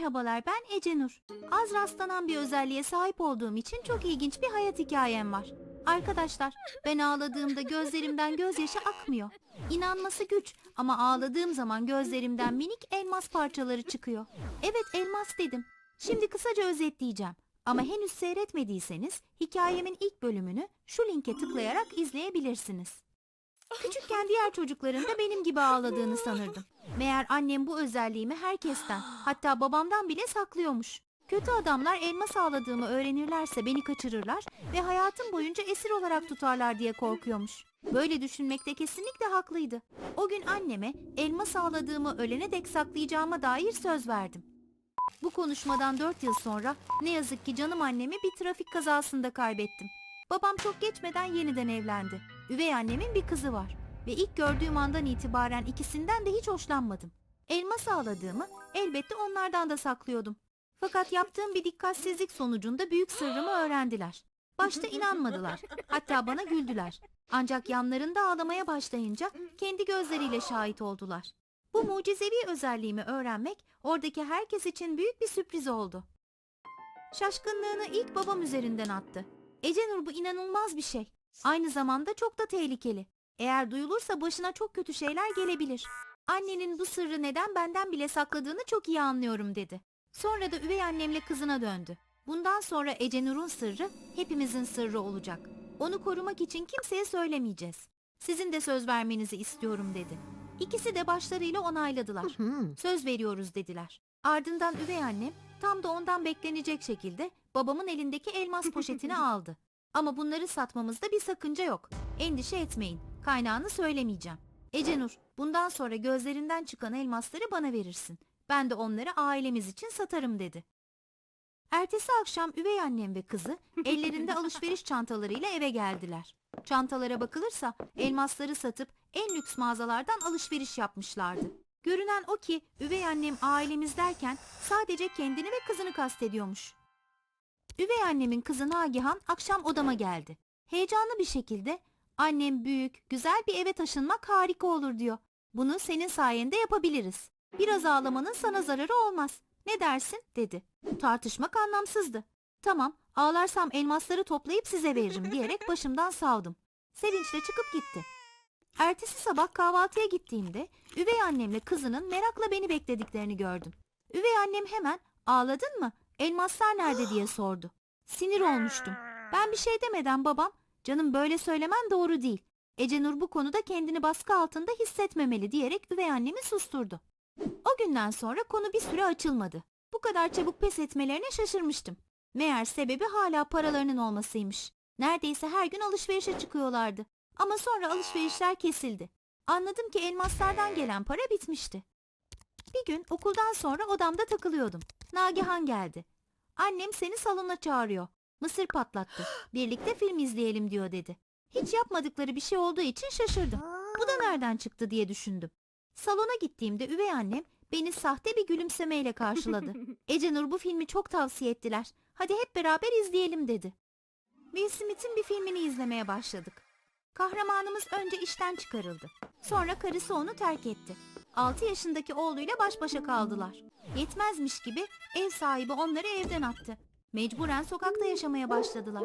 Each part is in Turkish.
Merhabalar ben Ecenur. Az rastlanan bir özelliğe sahip olduğum için çok ilginç bir hayat hikayem var. Arkadaşlar ben ağladığımda gözlerimden gözyaşı akmıyor. İnanması güç ama ağladığım zaman gözlerimden minik elmas parçaları çıkıyor. Evet elmas dedim. Şimdi kısaca özetleyeceğim. Ama henüz seyretmediyseniz hikayemin ilk bölümünü şu linke tıklayarak izleyebilirsiniz. Küçükken diğer çocukların da benim gibi ağladığını sanırdım. Meğer annem bu özelliğimi herkesten, hatta babamdan bile saklıyormuş. Kötü adamlar elmas ağladığımı öğrenirlerse beni kaçırırlar ve hayatım boyunca esir olarak tutarlar diye korkuyormuş. Böyle düşünmekte kesinlikle haklıydı. O gün anneme elmas ağladığımı ölene dek saklayacağıma dair söz verdim. Bu konuşmadan 4 yıl sonra ne yazık ki canım annemi bir trafik kazasında kaybettim. Babam çok geçmeden yeniden evlendi. Üvey annemin bir kızı var ve ilk gördüğüm andan itibaren ikisinden de hiç hoşlanmadım. Elmas ağladığımı elbette onlardan da saklıyordum. Fakat yaptığım bir dikkatsizlik sonucunda büyük sırrımı öğrendiler. Başta inanmadılar. Hatta bana güldüler. Ancak yanlarında ağlamaya başlayınca kendi gözleriyle şahit oldular. Bu mucizevi özelliğimi öğrenmek oradaki herkes için büyük bir sürpriz oldu. Şaşkınlığını ilk babam üzerinden attı. Ecenur bu inanılmaz bir şey. Aynı zamanda çok da tehlikeli. Eğer duyulursa başına çok kötü şeyler gelebilir. Annenin bu sırrı neden benden bile sakladığını çok iyi anlıyorum dedi. Sonra da üvey annemle kızına döndü. Bundan sonra Ecenur'un sırrı hepimizin sırrı olacak. Onu korumak için kimseye söylemeyeceğiz. Sizin de söz vermenizi istiyorum dedi. İkisi de başlarıyla onayladılar. Söz veriyoruz dediler. Ardından üvey annem tam da ondan beklenecek şekilde babamın elindeki elmas poşetini aldı. Ama bunları satmamızda bir sakınca yok. Endişe etmeyin. Kaynağını söylemeyeceğim. Ecenur, bundan sonra gözlerinden çıkan elmasları bana verirsin. Ben de onları ailemiz için satarım dedi. Ertesi akşam üvey annem ve kızı ellerinde alışveriş çantalarıyla eve geldiler. Çantalara bakılırsa elmasları satıp en lüks mağazalardan alışveriş yapmışlardı. Görünen o ki üvey annem ailemiz derken sadece kendini ve kızını kastediyormuş. Üvey annemin kızı Nagihan akşam odama geldi. Heyecanlı bir şekilde annem büyük, güzel bir eve taşınmak harika olur diyor. Bunu senin sayende yapabiliriz. Biraz ağlamanın sana zararı olmaz. Ne dersin? dedi. Tartışmak anlamsızdı. Tamam, ağlarsam elmasları toplayıp size veririm diyerek başımdan savdım. Sevinçle çıkıp gitti. Ertesi sabah kahvaltıya gittiğimde üvey annemle kızının merakla beni beklediklerini gördüm. Üvey annem hemen ağladın mı? Elmaslar nerede diye sordu. Sinir olmuştum. Ben bir şey demeden babam canım böyle söylemen doğru değil. Ecenur bu konuda kendini baskı altında hissetmemeli diyerek üvey annemi susturdu. O günden sonra konu bir süre açılmadı. Bu kadar çabuk pes etmelerine şaşırmıştım. Meğer sebebi hala paralarının olmasıymış. Neredeyse her gün alışverişe çıkıyorlardı. Ama sonra alışverişler kesildi. Anladım ki elmaslardan gelen para bitmişti. Bir gün okuldan sonra odamda takılıyordum. Nagihan geldi. Annem seni salona çağırıyor. Mısır patlattı. Birlikte film izleyelim diyor dedi. Hiç yapmadıkları bir şey olduğu için şaşırdım. Bu da nereden çıktı diye düşündüm. Salona gittiğimde üvey annem beni sahte bir gülümsemeyle karşıladı. Ecenur bu filmi çok tavsiye ettiler. Hadi hep beraber izleyelim dedi. Will Smith'in bir filmini izlemeye başladık. Kahramanımız önce işten çıkarıldı. Sonra karısı onu terk etti. 6 yaşındaki oğluyla baş başa kaldılar. Yetmezmiş gibi ev sahibi onları evden attı. Mecburen sokakta yaşamaya başladılar.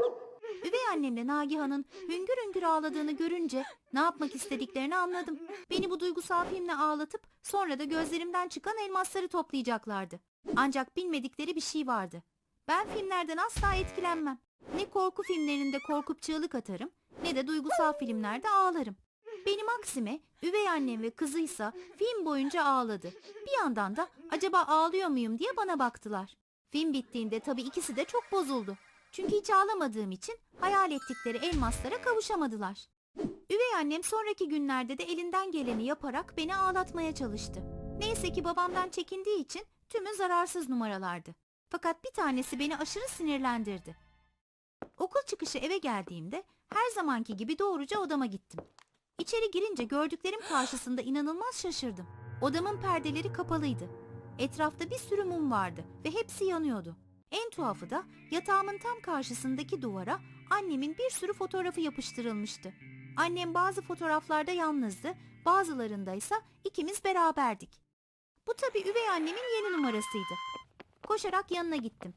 Üvey annemle Nagihan'ın hüngür hüngür ağladığını görünce ne yapmak istediklerini anladım. Beni bu duygusal filmle ağlatıp sonra da gözlerimden çıkan elmasları toplayacaklardı. Ancak bilmedikleri bir şey vardı. Ben filmlerden asla etkilenmem. Ne korku filmlerinde korkup çığlık atarım ne de duygusal filmlerde ağlarım. Benim aksime üvey annem ve kızıysa film boyunca ağladı. Bir yandan da acaba ağlıyor muyum diye bana baktılar. Film bittiğinde tabii ikisi de çok bozuldu. Çünkü hiç ağlamadığım için hayal ettikleri elmaslara kavuşamadılar. Üvey annem sonraki günlerde de elinden geleni yaparak beni ağlatmaya çalıştı. Neyse ki babamdan çekindiği için tümü zararsız numaralardı. Fakat bir tanesi beni aşırı sinirlendirdi. Okul çıkışı eve geldiğimde her zamanki gibi doğruca odama gittim. İçeri girince gördüklerim karşısında inanılmaz şaşırdım. Odamın perdeleri kapalıydı. Etrafta bir sürü mum vardı ve hepsi yanıyordu. En tuhafı da yatağımın tam karşısındaki duvara annemin bir sürü fotoğrafı yapıştırılmıştı. Annem bazı fotoğraflarda yalnızdı, bazılarında ise ikimiz beraberdik. Bu tabii üvey annemin yeni numarasıydı. Koşarak yanına gittim.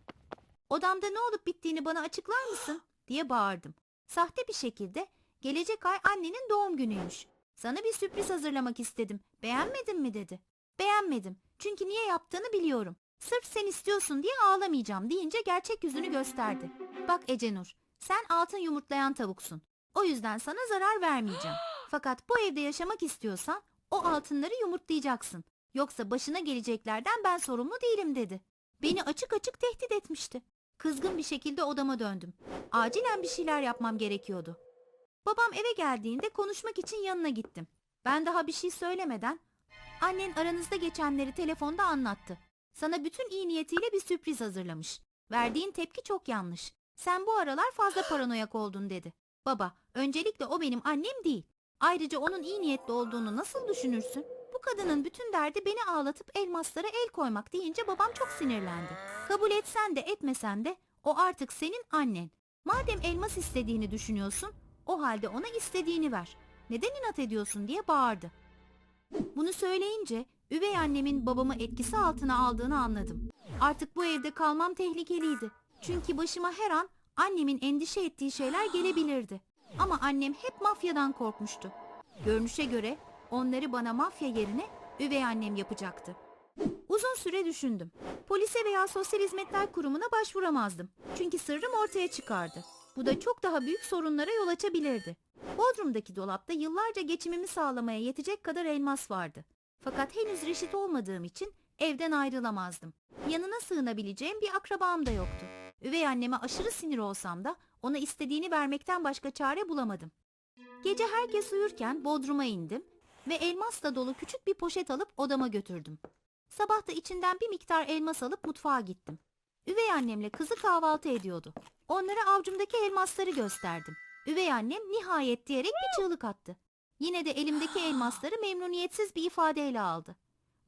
Odamda ne olup bittiğini bana açıklar mısın? diye bağırdım. Sahte bir şekilde gelecek ay annenin doğum günüymüş. Sana bir sürpriz hazırlamak istedim. Beğenmedin mi dedi. Beğenmedim. Çünkü niye yaptığını biliyorum. Sırf sen istiyorsun diye ağlamayacağım deyince gerçek yüzünü gösterdi. Bak Ecenur, sen altın yumurtlayan tavuksun. O yüzden sana zarar vermeyeceğim. Fakat bu evde yaşamak istiyorsan o altınları yumurtlayacaksın. Yoksa başına geleceklerden ben sorumlu değilim dedi. Beni açık açık tehdit etmişti. Kızgın bir şekilde odama döndüm. Acilen bir şeyler yapmam gerekiyordu. Babam eve geldiğinde konuşmak için yanına gittim. Ben daha bir şey söylemeden annen aranızda geçenleri telefonda anlattı. Sana bütün iyi niyetiyle bir sürpriz hazırlamış. Verdiğin tepki çok yanlış. Sen bu aralar fazla paranoyak oldun dedi. Baba, öncelikle o benim annem değil. Ayrıca onun iyi niyetli olduğunu nasıl düşünürsün? Bu kadının bütün derdi beni ağlatıp elmaslara el koymak deyince babam çok sinirlendi. Kabul etsen de etmesen de o artık senin annen. Madem elmas istediğini düşünüyorsun, o halde ona istediğini ver. Neden inat ediyorsun diye bağırdı. Bunu söyleyince üvey annemin babamı etkisi altına aldığını anladım. Artık bu evde kalmam tehlikeliydi. Çünkü başıma her an annemin endişe ettiği şeyler gelebilirdi. Ama annem hep mafyadan korkmuştu. Görünüşe göre onları bana mafya yerine üvey annem yapacaktı. Uzun süre düşündüm. Polise veya sosyal hizmetler kurumuna başvuramazdım. Çünkü sırrım ortaya çıkardı. Bu da çok daha büyük sorunlara yol açabilirdi. Bodrum'daki dolapta yıllarca geçimimi sağlamaya yetecek kadar elmas vardı. Fakat henüz reşit olmadığım için evden ayrılamazdım. Yanına sığınabileceğim bir akrabam da yoktu. Üvey anneme aşırı sinir olsam da ona istediğini vermekten başka çare bulamadım. Gece herkes uyurken Bodrum'a indim ve elmasla dolu küçük bir poşet alıp odama götürdüm. Sabah da içinden bir miktar elmas alıp mutfağa gittim. Üvey annemle kızı kahvaltı ediyordu. Onlara avcumdaki elmasları gösterdim. Üvey annem nihayet diyerek bir çığlık attı. Yine de elimdeki elmasları memnuniyetsiz bir ifadeyle aldı.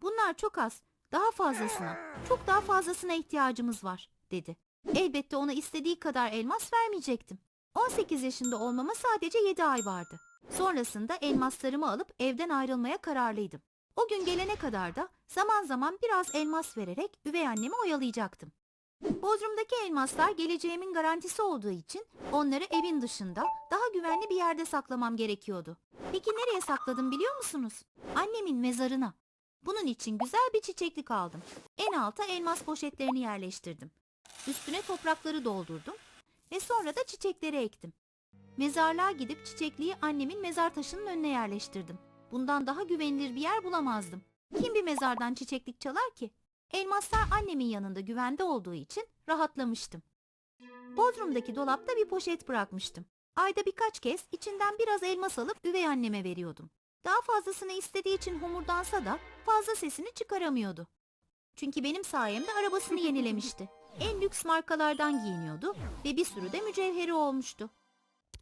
Bunlar çok az, daha fazlasına, çok daha fazlasına ihtiyacımız var, dedi. Elbette ona istediği kadar elmas vermeyecektim. 18 yaşında olmama sadece 7 ay vardı. Sonrasında elmaslarımı alıp evden ayrılmaya kararlıydım. O gün gelene kadar da zaman zaman biraz elmas vererek üvey annemi oyalayacaktım. Bodrum'daki elmaslar geleceğimin garantisi olduğu için onları evin dışında daha güvenli bir yerde saklamam gerekiyordu. Peki nereye sakladım biliyor musunuz? Annemin mezarına. Bunun için güzel bir çiçeklik aldım. En alta elmas poşetlerini yerleştirdim. Üstüne toprakları doldurdum ve sonra da çiçekleri ektim. Mezarlığa gidip çiçekliği annemin mezar taşının önüne yerleştirdim. Bundan daha güvenilir bir yer bulamazdım. Kim bir mezardan çiçeklik çalar ki? Elmaslar annemin yanında güvende olduğu için rahatlamıştım. Bodrum'daki dolapta bir poşet bırakmıştım. Ayda birkaç kez içinden biraz elmas alıp üvey anneme veriyordum. Daha fazlasını istediği için homurdansa da fazla sesini çıkaramıyordu. Çünkü benim sayemde arabasını yenilemişti. En lüks markalardan giyiniyordu ve bir sürü de mücevheri olmuştu.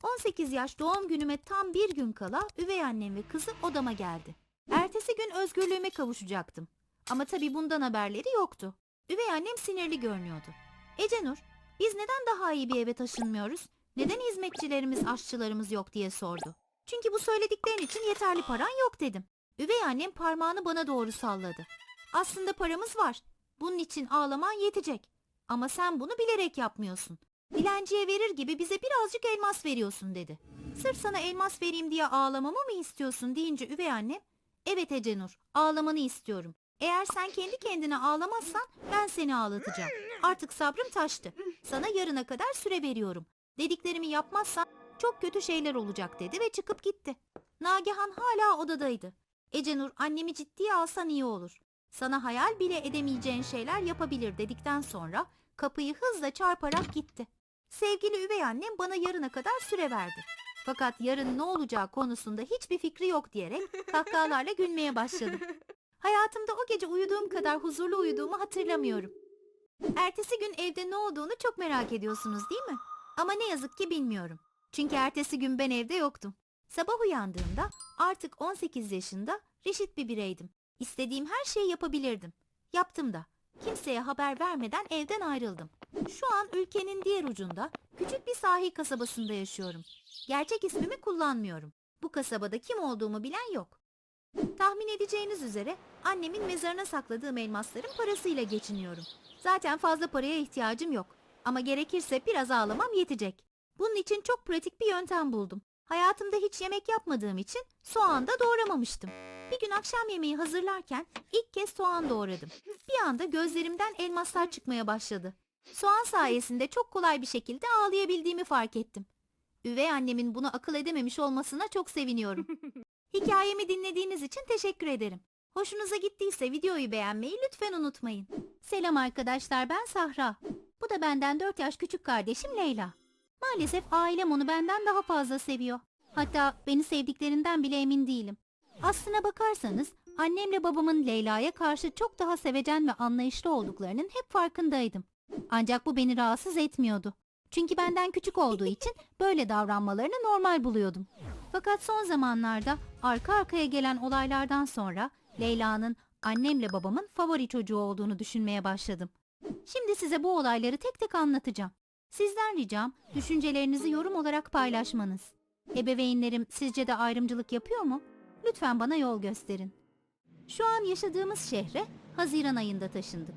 18 yaş doğum günüme tam bir gün kala üvey annem ve kızı odama geldi. Ertesi gün özgürlüğüme kavuşacaktım. Ama tabii bundan haberleri yoktu. Üvey annem sinirli görünüyordu. Ecenur, biz neden daha iyi bir eve taşınmıyoruz? Neden hizmetçilerimiz, aşçılarımız yok diye sordu. Çünkü bu söylediklerin için yeterli paran yok dedim. Üvey annem parmağını bana doğru salladı. Aslında paramız var. Bunun için ağlaman yetecek. Ama sen bunu bilerek yapmıyorsun. Dilenciye verir gibi bize birazcık elmas veriyorsun dedi. Sırf sana elmas vereyim diye ağlamamı mı istiyorsun deyince üvey annem, evet Ecenur ağlamanı istiyorum. Eğer sen kendi kendine ağlamazsan ben seni ağlatacağım. Artık sabrım taştı. Sana yarına kadar süre veriyorum. Dediklerimi yapmazsan çok kötü şeyler olacak dedi ve çıkıp gitti. Nagihan hala odadaydı. Ecenur annemi ciddiye alsan iyi olur. Sana hayal bile edemeyeceğin şeyler yapabilir dedikten sonra kapıyı hızla çarparak gitti. Sevgili üvey annem bana yarına kadar süre verdi. Fakat yarın ne olacağı konusunda hiçbir fikri yok diyerek kahkahalarla gülmeye başladı. Hayatımda o gece uyuduğum kadar huzurlu uyuduğumu hatırlamıyorum. Ertesi gün evde ne olduğunu çok merak ediyorsunuz değil mi? Ama ne yazık ki bilmiyorum. Çünkü ertesi gün ben evde yoktum. Sabah uyandığımda artık 18 yaşında reşit bir bireydim. İstediğim her şeyi yapabilirdim. Yaptım da. Kimseye haber vermeden evden ayrıldım. Şu an ülkenin diğer ucunda küçük bir sahil kasabasında yaşıyorum. Gerçek ismimi kullanmıyorum. Bu kasabada kim olduğumu bilen yok. Tahmin edeceğiniz üzere annemin mezarına sakladığım elmasların parasıyla geçiniyorum. Zaten fazla paraya ihtiyacım yok. Ama gerekirse biraz ağlamam yetecek. Bunun için çok pratik bir yöntem buldum. Hayatımda hiç yemek yapmadığım için soğan da doğramamıştım. Bir gün akşam yemeği hazırlarken ilk kez soğan doğradım. Bir anda gözlerimden elmaslar çıkmaya başladı. Soğan sayesinde çok kolay bir şekilde ağlayabildiğimi fark ettim. Üvey annemin bunu akıl edememiş olmasına çok seviniyorum. Hikayemi dinlediğiniz için teşekkür ederim. Hoşunuza gittiyse videoyu beğenmeyi lütfen unutmayın. Selam arkadaşlar ben Sahra. Bu da benden 4 yaş küçük kardeşim Leyla. Maalesef ailem onu benden daha fazla seviyor. Hatta beni sevdiklerinden bile emin değilim. Aslına bakarsanız annemle babamın Leyla'ya karşı çok daha sevecen ve anlayışlı olduklarının hep farkındaydım. Ancak bu beni rahatsız etmiyordu. Çünkü benden küçük olduğu için böyle davranmalarını normal buluyordum. Fakat son zamanlarda arka arkaya gelen olaylardan sonra Leyla'nın annemle babamın favori çocuğu olduğunu düşünmeye başladım. Şimdi size bu olayları tek tek anlatacağım. Sizden ricam düşüncelerinizi yorum olarak paylaşmanız. Ebeveynlerim sizce de ayrımcılık yapıyor mu? Lütfen bana yol gösterin. Şu an yaşadığımız şehre Haziran ayında taşındık.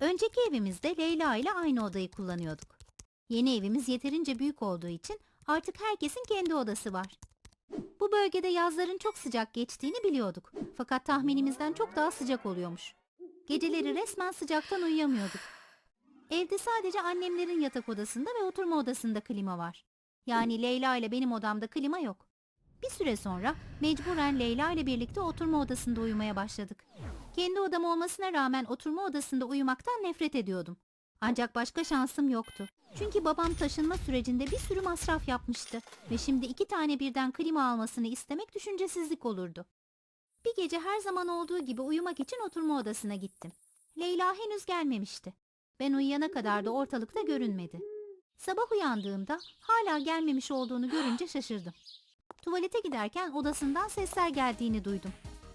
Önceki evimizde Leyla ile aynı odayı kullanıyorduk. Yeni evimiz yeterince büyük olduğu için artık herkesin kendi odası var. Bu bölgede yazların çok sıcak geçtiğini biliyorduk. Fakat tahminimizden çok daha sıcak oluyormuş. Geceleri resmen sıcaktan uyuyamıyorduk. Evde sadece annemlerin yatak odasında ve oturma odasında klima var. Yani Leyla ile benim odamda klima yok. Bir süre sonra mecburen Leyla ile birlikte oturma odasında uyumaya başladık. Kendi odam olmasına rağmen oturma odasında uyumaktan nefret ediyordum. Ancak başka şansım yoktu. Çünkü babam taşınma sürecinde bir sürü masraf yapmıştı ve şimdi iki tane birden klima almasını istemek düşüncesizlik olurdu. Bir gece her zaman olduğu gibi uyumak için oturma odasına gittim. Leyla henüz gelmemişti. Ben uyuyana kadar da ortalıkta görünmedi. Sabah uyandığımda hala gelmemiş olduğunu görünce şaşırdım. Tuvalete giderken odasından sesler geldiğini duydum.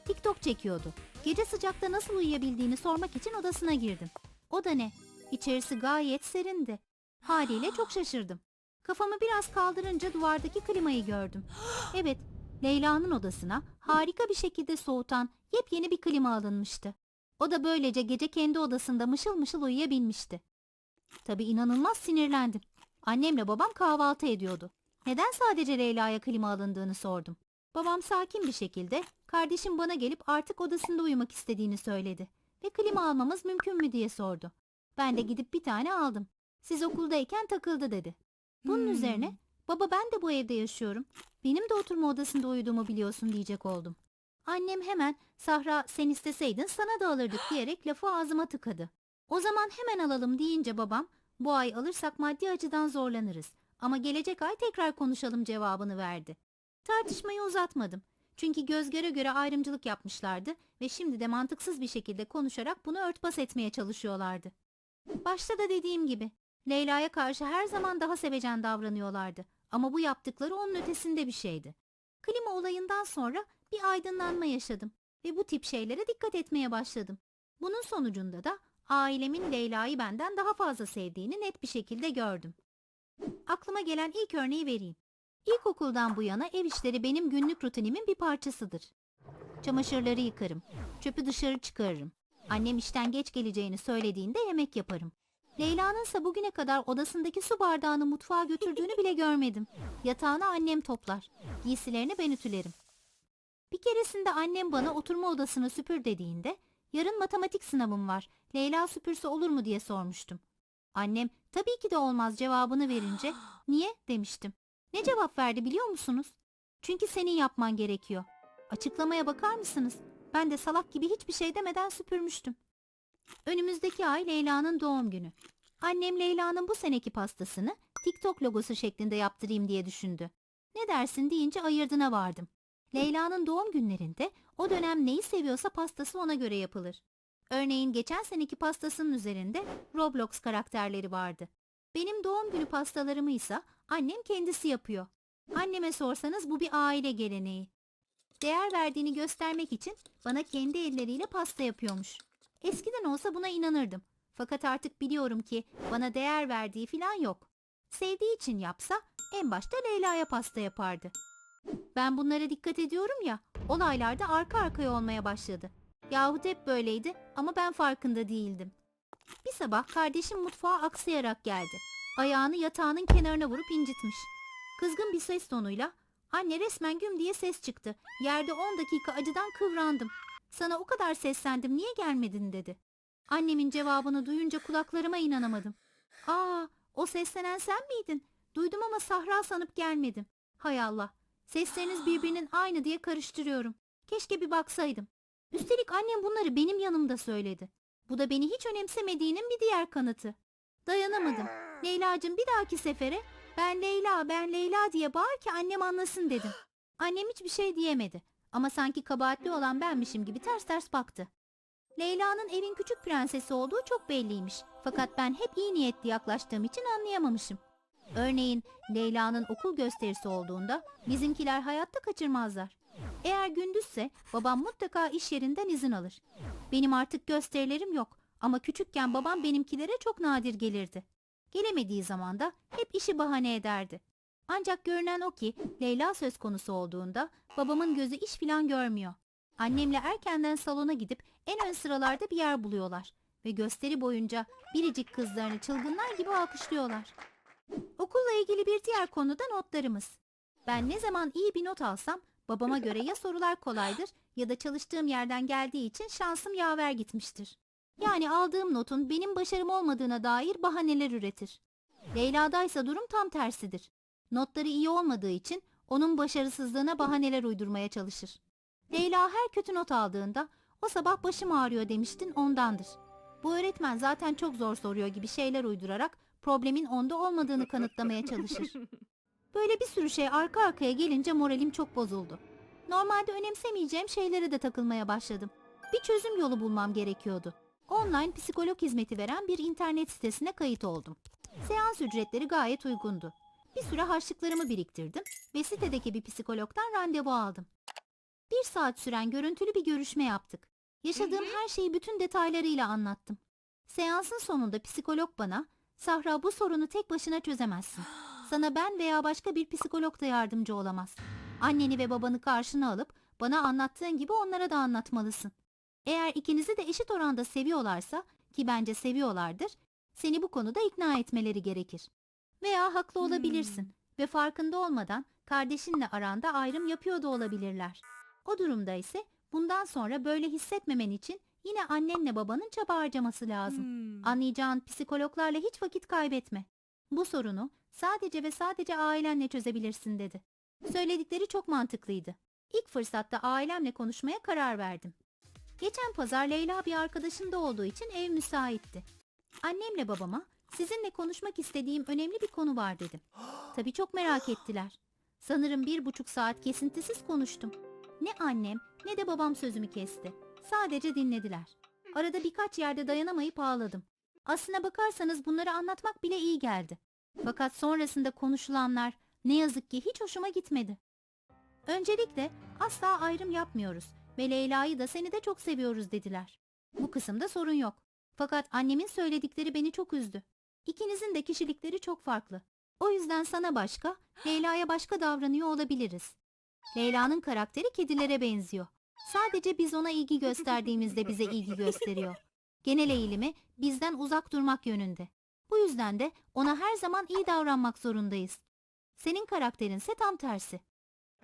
TikTok çekiyordu. Gece sıcakta nasıl uyuyabildiğini sormak için odasına girdim. O da ne? İçerisi gayet serindi. Haliyle çok şaşırdım. Kafamı biraz kaldırınca duvardaki klimayı gördüm. Evet, Leyla'nın odasına harika bir şekilde soğutan yepyeni bir klima alınmıştı. O da böylece gece kendi odasında mışıl mışıl uyuyabilmişti. Tabii inanılmaz sinirlendim. Annemle babam kahvaltı ediyordu. Neden sadece Leyla'ya klima alındığını sordum. Babam sakin bir şekilde kardeşim bana gelip artık odasında uyumak istediğini söyledi ve klima almamız mümkün mü diye sordu. Ben de gidip bir tane aldım. Siz okuldayken takıldı dedi. Bunun Hmm. üzerine baba ben de bu evde yaşıyorum. Benim de oturma odasında uyuduğumu biliyorsun diyecek oldum. Annem hemen Sahra sen isteseydin sana da alırdık diyerek lafı ağzıma tıkadı. O zaman hemen alalım deyince babam bu ay alırsak maddi açıdan zorlanırız ama gelecek ay tekrar konuşalım cevabını verdi. Tartışmayı uzatmadım. Çünkü göz göre göre ayrımcılık yapmışlardı ve şimdi de mantıksız bir şekilde konuşarak bunu örtbas etmeye çalışıyorlardı. Başta da dediğim gibi Leyla'ya karşı her zaman daha sevecen davranıyorlardı ama bu yaptıkları onun ötesinde bir şeydi. Klima olayından sonra bir aydınlanma yaşadım ve bu tip şeylere dikkat etmeye başladım. Bunun sonucunda da ailemin Leyla'yı benden daha fazla sevdiğini net bir şekilde gördüm. Aklıma gelen ilk örneği vereyim. İlkokuldan bu yana ev işleri benim günlük rutinimin bir parçasıdır. Çamaşırları yıkarım, çöpü dışarı çıkarırım. Annem işten geç geleceğini söylediğinde yemek yaparım. Leyla'nın ise bugüne kadar odasındaki su bardağını mutfağa götürdüğünü bile görmedim. Yatağını annem toplar, giysilerini ben ütülerim. Bir keresinde annem bana oturma odasını süpür dediğinde, yarın matematik sınavım var, Leyla süpürse olur mu diye sormuştum. Annem tabii ki de olmaz cevabını verince, niye demiştim. Ne cevap verdi biliyor musunuz? Çünkü senin yapman gerekiyor. Açıklamaya bakar mısınız? Ben de salak gibi hiçbir şey demeden süpürmüştüm. Önümüzdeki ay Leyla'nın doğum günü. Annem Leyla'nın bu seneki pastasını TikTok logosu şeklinde yaptırayım diye düşündü. Ne dersin deyince ayırdına vardım. Leyla'nın doğum günlerinde o dönem neyi seviyorsa pastası ona göre yapılır. Örneğin geçen seneki pastasının üzerinde Roblox karakterleri vardı. Benim doğum günü pastalarımı ise annem kendisi yapıyor. Anneme sorsanız bu bir aile geleneği. Değer verdiğini göstermek için bana kendi elleriyle pasta yapıyormuş. Eskiden olsa buna inanırdım. Fakat artık biliyorum ki bana değer verdiği filan yok. Sevdiği için yapsa en başta Leyla'ya pasta yapardı. Ben bunlara dikkat ediyorum ya, olaylar da arka arkaya olmaya başladı. Yahut hep böyleydi ama ben farkında değildim. Bir sabah kardeşim mutfağa aksayarak geldi. Ayağını yatağının kenarına vurup incitmiş. Kızgın bir ses tonuyla anne resmen güm diye ses çıktı. Yerde 10 dakika acıdan kıvrandım. Sana o kadar seslendim niye gelmedin dedi. Annemin cevabını duyunca kulaklarıma inanamadım. Aa o seslenen sen miydin? Duydum ama Sahra sanıp gelmedim. Hay Allah. Sesleriniz birbirinin aynı diye karıştırıyorum. Keşke bir baksaydım. Üstelik annem bunları benim yanımda söyledi. Bu da beni hiç önemsemediğinin bir diğer kanıtı. Dayanamadım. Leyla'cığım bir dahaki sefere ben Leyla ben Leyla diye bağır ki annem anlasın dedim. Annem hiçbir şey diyemedi. Ama sanki kabahatli olan benmişim gibi ters ters baktı. Leyla'nın evin küçük prensesi olduğu çok belliymiş. Fakat ben hep iyi niyetli yaklaştığım için anlayamamışım. Örneğin Leyla'nın okul gösterisi olduğunda bizimkiler hayatta kaçırmazlar. Eğer gündüzse babam mutlaka iş yerinden izin alır. Benim artık gösterilerim yok ama küçükken babam benimkilere çok nadir gelirdi. Gelemediği zaman da hep işi bahane ederdi. Ancak görünen o ki Leyla söz konusu olduğunda babamın gözü iş filan görmüyor. Annemle erkenden salona gidip en ön sıralarda bir yer buluyorlar ve gösteri boyunca biricik kızlarını çılgınlar gibi alkışlıyorlar. Okulla ilgili bir diğer konu da notlarımız. Ben ne zaman iyi bir not alsam babama göre ya sorular kolaydır ya da çalıştığım yerden geldiği için şansım yaver gitmiştir. Yani aldığım notun benim başarım olmadığına dair bahaneler üretir. Leyla'daysa durum tam tersidir. Notları iyi olmadığı için onun başarısızlığına bahaneler uydurmaya çalışır. Leyla her kötü not aldığında o sabah başım ağrıyor demiştin ondandır. Bu öğretmen zaten çok zor soruyor gibi şeyler uydurarak problemin onda olmadığını kanıtlamaya çalışır. Böyle bir sürü şey arka arkaya gelince moralim çok bozuldu. Normalde önemsemeyeceğim şeylere de takılmaya başladım. Bir çözüm yolu bulmam gerekiyordu. Online psikolog hizmeti veren bir internet sitesine kayıt oldum. Seans ücretleri gayet uygundu. Bir süre harçlıklarımı biriktirdim ve sitedeki bir psikologdan randevu aldım. Bir saat süren görüntülü bir görüşme yaptık. Yaşadığım her şeyi bütün detaylarıyla anlattım. Seansın sonunda psikolog bana, Sahra bu sorunu tek başına çözemezsin. Sana ben veya başka bir psikolog da yardımcı olamaz. Anneni ve babanı karşına alıp bana anlattığın gibi onlara da anlatmalısın. Eğer ikinizi de eşit oranda seviyorlarsa ki bence seviyorlardır, seni bu konuda ikna etmeleri gerekir. Veya haklı olabilirsin ve farkında olmadan kardeşinle aranda ayrım yapıyor da olabilirler. O durumda ise bundan sonra böyle hissetmemen için yine annenle babanın çaba harcaması lazım. Anlayacağın psikologlarla hiç vakit kaybetme. Bu sorunu sadece ve sadece ailenle çözebilirsin dedi. Söyledikleri çok mantıklıydı. İlk fırsatta ailemle konuşmaya karar verdim. Geçen pazar Leyla bir arkadaşında olduğu için ev müsaitti. Annemle babama sizinle konuşmak istediğim önemli bir konu var dedim. Tabii çok merak ettiler. Sanırım bir buçuk saat kesintisiz konuştum. Ne annem ne de babam sözümü kesti. Sadece dinlediler. Arada birkaç yerde dayanamayıp ağladım. Aslına bakarsanız bunları anlatmak bile iyi geldi. Fakat sonrasında konuşulanlar ne yazık ki hiç hoşuma gitmedi. Öncelikle asla ayrım yapmıyoruz ve Leyla'yı da seni de çok seviyoruz dediler. Bu kısımda sorun yok. Fakat annemin söyledikleri beni çok üzdü. İkinizin de kişilikleri çok farklı. O yüzden sana başka, Leyla'ya başka davranıyor olabiliriz. Leyla'nın karakteri kedilere benziyor. Sadece biz ona ilgi gösterdiğimizde bize ilgi gösteriyor. Genel eğilimi bizden uzak durmak yönünde. Bu yüzden de ona her zaman iyi davranmak zorundayız. Senin karakterinse tam tersi.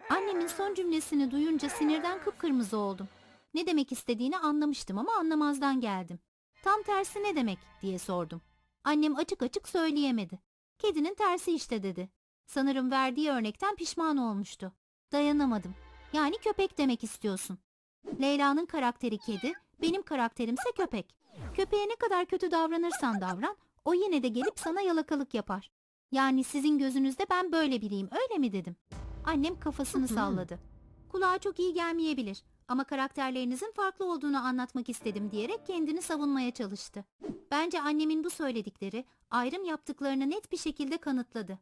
Annemin son cümlesini duyunca sinirden kıpkırmızı oldum. Ne demek istediğini anlamıştım ama anlamazdan geldim. Tam tersi ne demek diye sordum. Annem açık açık söyleyemedi. Kedinin tersi işte dedi. Sanırım verdiği örnekten pişman olmuştu. Dayanamadım. Yani köpek demek istiyorsun. Leyla'nın karakteri kedi, benim karakterimse köpek. Köpeğe ne kadar kötü davranırsan davran, o yine de gelip sana yalakalık yapar. Yani sizin gözünüzde ben böyle biriyim, öyle mi dedim. Annem kafasını salladı. Kulağa çok iyi gelmeyebilir ama karakterlerinizin farklı olduğunu anlatmak istedim diyerek kendini savunmaya çalıştı. Bence annemin bu söyledikleri ayrım yaptıklarını net bir şekilde kanıtladı.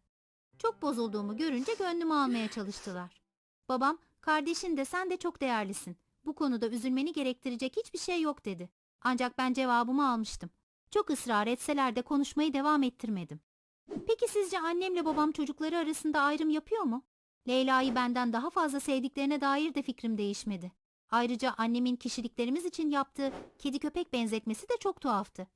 Çok bozulduğumu görünce gönlümü almaya çalıştılar. Babam, kardeşin de sen de çok değerlisin. Bu konuda üzülmeni gerektirecek hiçbir şey yok dedi. Ancak ben cevabımı almıştım. Çok ısrar etseler de konuşmayı devam ettirmedim. Peki sizce annemle babam çocukları arasında ayrım yapıyor mu? Leyla'yı benden daha fazla sevdiklerine dair de fikrim değişmedi. Ayrıca annemin kişiliklerimiz için yaptığı kedi köpek benzetmesi de çok tuhaftı.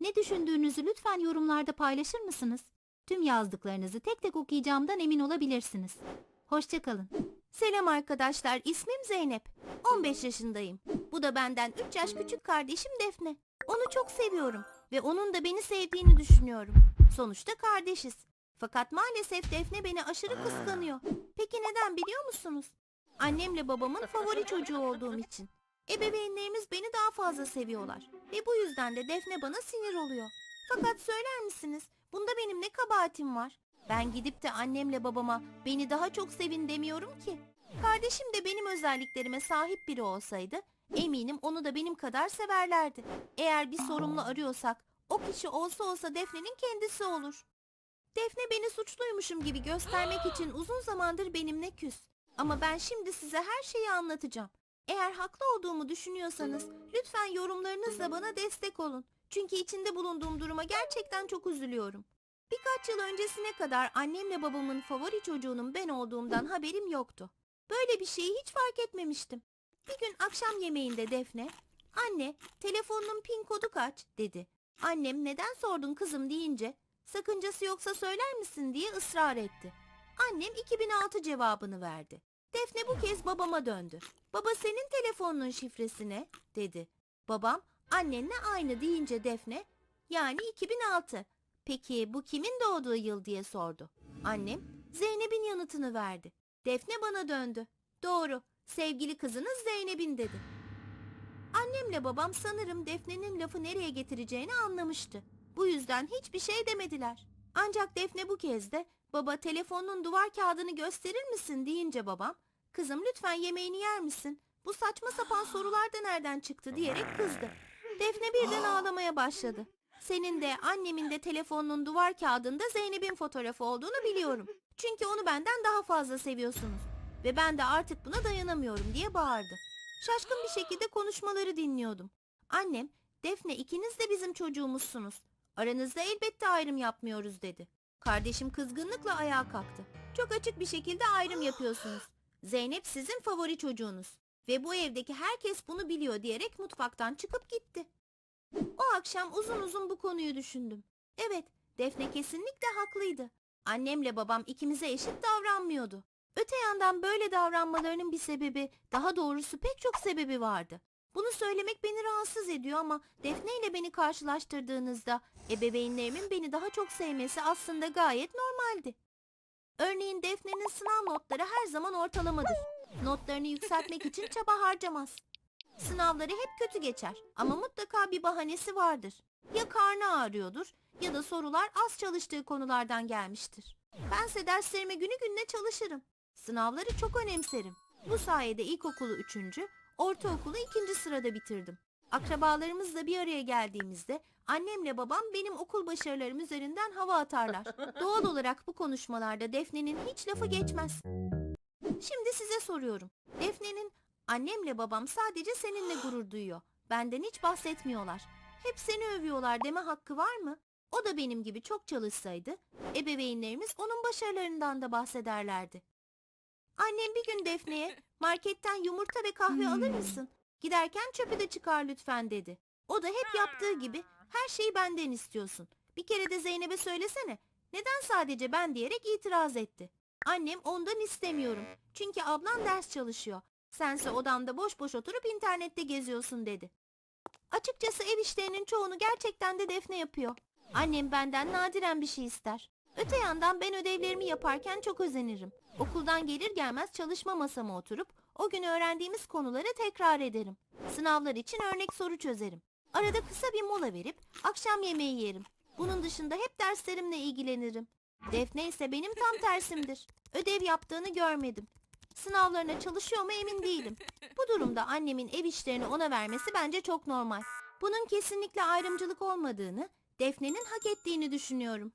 Ne düşündüğünüzü lütfen yorumlarda paylaşır mısınız? Tüm yazdıklarınızı tek tek okuyacağımdan emin olabilirsiniz. Hoşçakalın. Selam arkadaşlar, ismim Zeynep. 15 yaşındayım. Bu da benden 3 yaş küçük kardeşim Defne. Onu çok seviyorum ve onun da beni sevdiğini düşünüyorum. Sonuçta kardeşiz. Fakat maalesef Defne beni aşırı kıskanıyor. Peki neden biliyor musunuz? Annemle babamın favori çocuğu olduğum için. Ebeveynlerimiz beni daha fazla seviyorlar ve bu yüzden de Defne bana sinir oluyor. Fakat söyler misiniz bunda benim ne kabahatim var? Ben gidip de annemle babama beni daha çok sevin demiyorum ki. Kardeşim de benim özelliklerime sahip biri olsaydı eminim onu da benim kadar severlerdi. Eğer bir sorumlu arıyorsak o kişi olsa olsa Defne'nin kendisi olur. Defne beni suçluymuşum gibi göstermek için uzun zamandır benimle küs. Ama ben şimdi size her şeyi anlatacağım. Eğer haklı olduğumu düşünüyorsanız lütfen yorumlarınızla bana destek olun. Çünkü içinde bulunduğum duruma gerçekten çok üzülüyorum. Birkaç yıl öncesine kadar annemle babamın favori çocuğunun ben olduğumdan haberim yoktu. Böyle bir şeyi hiç fark etmemiştim. Bir gün akşam yemeğinde Defne, "Anne, telefonunun pin kodu kaç?" dedi. Annem "Neden sordun kızım?" deyince, "Sakıncası yoksa söyler misin?" diye ısrar etti. Annem 2006 cevabını verdi. Defne bu kez babama döndü. Baba senin telefonunun şifresi ne? dedi. Babam annenle aynı deyince Defne yani 2006. Peki bu kimin doğduğu yıl diye sordu. Annem Zeynep'in yanıtını verdi. Defne bana döndü. Doğru sevgili kızınız Zeynep'in dedi. Annemle babam sanırım Defne'nin lafı nereye getireceğini anlamıştı. Bu yüzden hiçbir şey demediler. Ancak Defne bu kez de baba telefonun duvar kağıdını gösterir misin deyince babam kızım lütfen yemeğini yer misin? Bu saçma sapan sorular da nereden çıktı diyerek kızdı. Defne birden ağlamaya başladı. Senin de annemin de telefonunun duvar kağıdında Zeynep'in fotoğrafı olduğunu biliyorum. Çünkü onu benden daha fazla seviyorsunuz. Ve ben de artık buna dayanamıyorum diye bağırdı. Şaşkın bir şekilde konuşmaları dinliyordum. Annem, Defne ikiniz de bizim çocuğumuzsunuz. Aranızda elbette ayrım yapmıyoruz dedi. Kardeşim kızgınlıkla ayağa kalktı. Çok açık bir şekilde ayrım yapıyorsunuz. Zeynep sizin favori çocuğunuz. Ve bu evdeki herkes bunu biliyor diyerek mutfaktan çıkıp gitti. O akşam uzun uzun bu konuyu düşündüm. Evet, Defne kesinlikle haklıydı. Annemle babam ikimize eşit davranmıyordu. Öte yandan böyle davranmalarının bir sebebi, daha doğrusu pek çok sebebi vardı. Bunu söylemek beni rahatsız ediyor ama Defne ile beni karşılaştırdığınızda ebeveynlerimin beni daha çok sevmesi aslında gayet normaldi. Örneğin Defne'nin sınav notları her zaman ortalamadır. Notlarını yükseltmek için çaba harcamaz. Sınavları hep kötü geçer ama mutlaka bir bahanesi vardır. Ya karnı ağrıyordur ya da sorular az çalıştığı konulardan gelmiştir. Bense derslerime günü gününe çalışırım. Sınavları çok önemserim. Bu sayede ilkokulu üçüncü, ortaokulu ikinci sırada bitirdim. Akrabalarımızla bir araya geldiğimizde annemle babam benim okul başarılarım üzerinden hava atarlar. Doğal olarak bu konuşmalarda Defne'nin hiç lafı geçmez. Şimdi size soruyorum. Defne'nin annemle babam sadece seninle gurur duyuyor. Benden hiç bahsetmiyorlar. Hep seni övüyorlar deme hakkı var mı? O da benim gibi çok çalışsaydı ebeveynlerimiz onun başarılarından da bahsederlerdi. Annem bir gün Defne'ye marketten yumurta ve kahve alır mısın? Giderken çöpü de çıkar lütfen dedi. O da hep yaptığı gibi her şeyi benden istiyorsun. Bir kere de Zeynep'e söylesene. Neden sadece ben diyerek itiraz etti. Annem ondan istemiyorum. Çünkü ablan ders çalışıyor. Sense odamda boş boş oturup internette geziyorsun dedi. Açıkçası ev işlerinin çoğunu gerçekten de Defne yapıyor. Annem benden nadiren bir şey ister. Öte yandan ben ödevlerimi yaparken çok özenirim. Okuldan gelir gelmez çalışma masama oturup o gün öğrendiğimiz konuları tekrar ederim. Sınavlar için örnek soru çözerim. Arada kısa bir mola verip akşam yemeği yerim. Bunun dışında hep derslerimle ilgilenirim. Defne ise benim tam tersimdir. Ödev yaptığını görmedim. Sınavlarına çalışıyor mu emin değilim. Bu durumda annemin ev işlerini ona vermesi bence çok normal. Bunun kesinlikle ayrımcılık olmadığını, Defne'nin hak ettiğini düşünüyorum.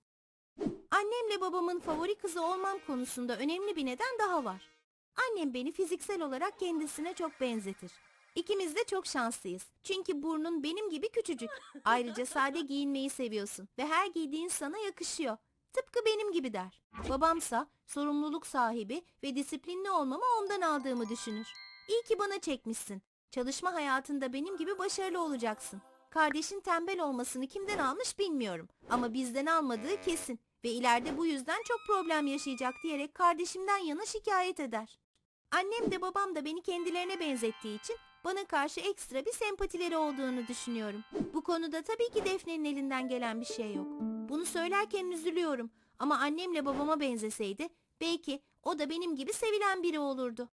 Annemle babamın favori kızı olmam konusunda önemli bir neden daha var. Annem beni fiziksel olarak kendisine çok benzetir. İkimiz de çok şanslıyız. Çünkü burnun benim gibi küçücük. Ayrıca sade giyinmeyi seviyorsun ve her giydiğin sana yakışıyor. Tıpkı benim gibi der. Babamsa sorumluluk sahibi ve disiplinli olmamı ondan aldığımı düşünür. İyi ki bana çekmişsin. Çalışma hayatında benim gibi başarılı olacaksın. Kardeşin tembel olmasını kimden almış bilmiyorum. Ama bizden almadığı kesin. Ve ileride bu yüzden çok problem yaşayacak diyerek kardeşimden yana şikayet eder. Annem de babam da beni kendilerine benzettiği için bana karşı ekstra bir sempatileri olduğunu düşünüyorum. Bu konuda tabii ki Defne'nin elinden gelen bir şey yok. Bunu söylerken üzülüyorum ama annemle babama benzeseydi belki o da benim gibi sevilen biri olurdu.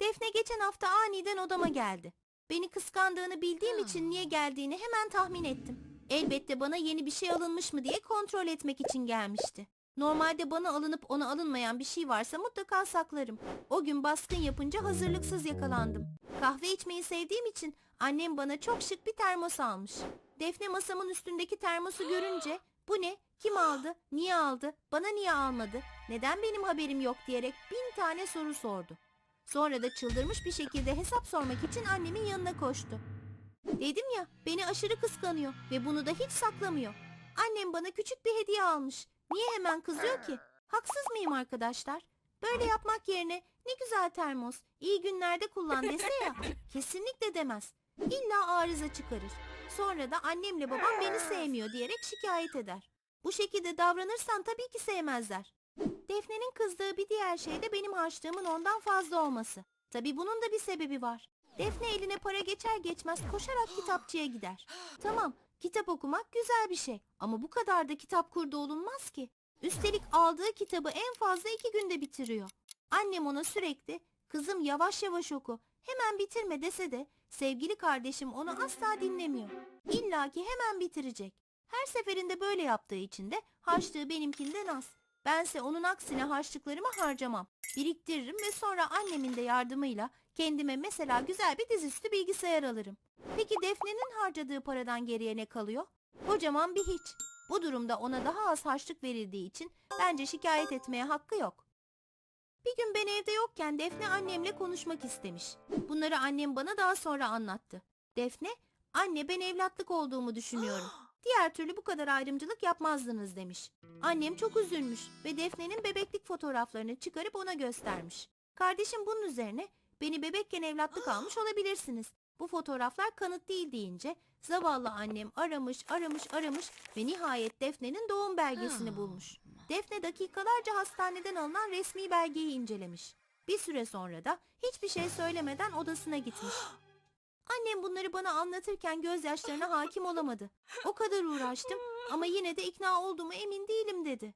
Defne geçen hafta aniden odama geldi. Beni kıskandığını bildiğim için niye geldiğini hemen tahmin ettim. Elbette bana yeni bir şey alınmış mı diye kontrol etmek için gelmişti. Normalde bana alınıp ona alınmayan bir şey varsa mutlaka saklarım. O gün baskın yapınca hazırlıksız yakalandım. Kahve içmeyi sevdiğim için annem bana çok şık bir termos almış. Defne masamın üstündeki termosu görünce bu ne, kim aldı, niye aldı, bana niye almadı, neden benim haberim yok diyerek bin tane soru sordu. Sonra da çıldırmış bir şekilde hesap sormak için annemin yanına koştu. Dedim ya beni aşırı kıskanıyor ve bunu da hiç saklamıyor. Annem bana küçük bir hediye almış. Niye hemen kızıyor ki? Haksız mıyım arkadaşlar? Böyle yapmak yerine ne güzel termos, iyi günlerde kullan dese ya. Kesinlikle demez. İlla arıza çıkarır. Sonra da annemle babam beni sevmiyor diyerek şikayet eder. Bu şekilde davranırsan tabii ki sevmezler. Defne'nin kızdığı bir diğer şey de benim harçlığımın ondan fazla olması. Tabii bunun da bir sebebi var. Defne eline para geçer geçmez koşarak kitapçıya gider. Tamam, kitap okumak güzel bir şey ama bu kadar da kitap kurdu olunmaz ki. Üstelik aldığı kitabı en fazla iki günde bitiriyor. Annem ona sürekli kızım yavaş yavaş oku hemen bitirme dese de sevgili kardeşim onu asla dinlemiyor. İlla ki hemen bitirecek. Her seferinde böyle yaptığı için de harçlığı benimkinden az. Bense onun aksine harçlıklarımı harcamam. Biriktiririm ve sonra annemin de yardımıyla kendime mesela güzel bir dizüstü bilgisayar alırım. Peki Defne'nin harcadığı paradan geriye ne kalıyor? Kocaman bir hiç. Bu durumda ona daha az harçlık verildiği için bence şikayet etmeye hakkı yok. Bir gün ben evde yokken Defne annemle konuşmak istemiş. Bunları annem bana daha sonra anlattı. Defne, anne ben evlatlık olduğumu düşünüyorum. Diğer türlü bu kadar ayrımcılık yapmazdınız demiş. Annem çok üzülmüş ve Defne'nin bebeklik fotoğraflarını çıkarıp ona göstermiş. Kardeşim bunun üzerine beni bebekken evlatlık almış olabilirsiniz. Bu fotoğraflar kanıt değil deyince zavallı annem aramış aramış aramış ve nihayet Defne'nin doğum belgesini bulmuş. Defne dakikalarca hastaneden alınan resmi belgeyi incelemiş. Bir süre sonra da hiçbir şey söylemeden odasına gitmiş. Annem bunları bana anlatırken gözyaşlarına hakim olamadı. O kadar uğraştım ama yine de ikna olduğuma emin değilim dedi.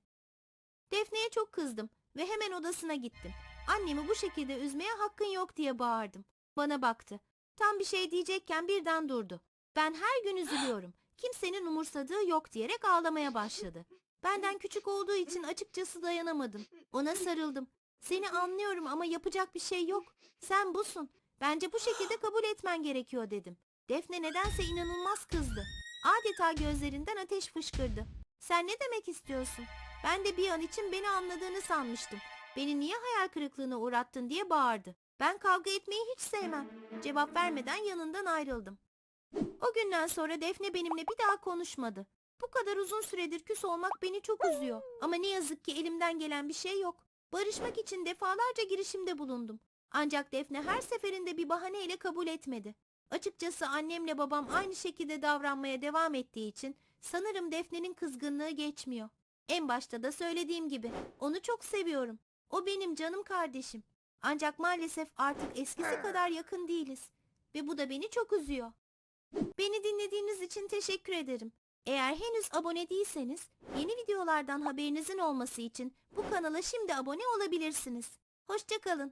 Defne'ye çok kızdım ve hemen odasına gittim. Annemi bu şekilde üzmeye hakkın yok diye bağırdım. Bana baktı. Tam bir şey diyecekken birden durdu. Ben her gün üzülüyorum. Kimsenin umursadığı yok diyerek ağlamaya başladı. Benden küçük olduğu için açıkçası dayanamadım. Ona sarıldım. Seni anlıyorum ama yapacak bir şey yok. Sen busun. Bence bu şekilde kabul etmen gerekiyor dedim. Defne nedense inanılmaz kızdı. Adeta gözlerinden ateş fışkırdı. Sen ne demek istiyorsun? Ben de bir an için beni anladığını sanmıştım. Beni niye hayal kırıklığına uğrattın diye bağırdı. Ben kavga etmeyi hiç sevmem. Cevap vermeden yanından ayrıldım. O günden sonra Defne benimle bir daha konuşmadı. Bu kadar uzun süredir küs olmak beni çok üzüyor. Ama ne yazık ki elimden gelen bir şey yok. Barışmak için defalarca girişimde bulundum. Ancak Defne her seferinde bir bahaneyle kabul etmedi. Açıkçası annemle babam aynı şekilde davranmaya devam ettiği için sanırım Defne'nin kızgınlığı geçmiyor. En başta da söylediğim gibi onu çok seviyorum. O benim canım kardeşim. Ancak maalesef artık eskisi kadar yakın değiliz. Ve bu da beni çok üzüyor. Beni dinlediğiniz için teşekkür ederim. Eğer henüz abone değilseniz yeni videolardan haberinizin olması için bu kanala şimdi abone olabilirsiniz. Hoşçakalın.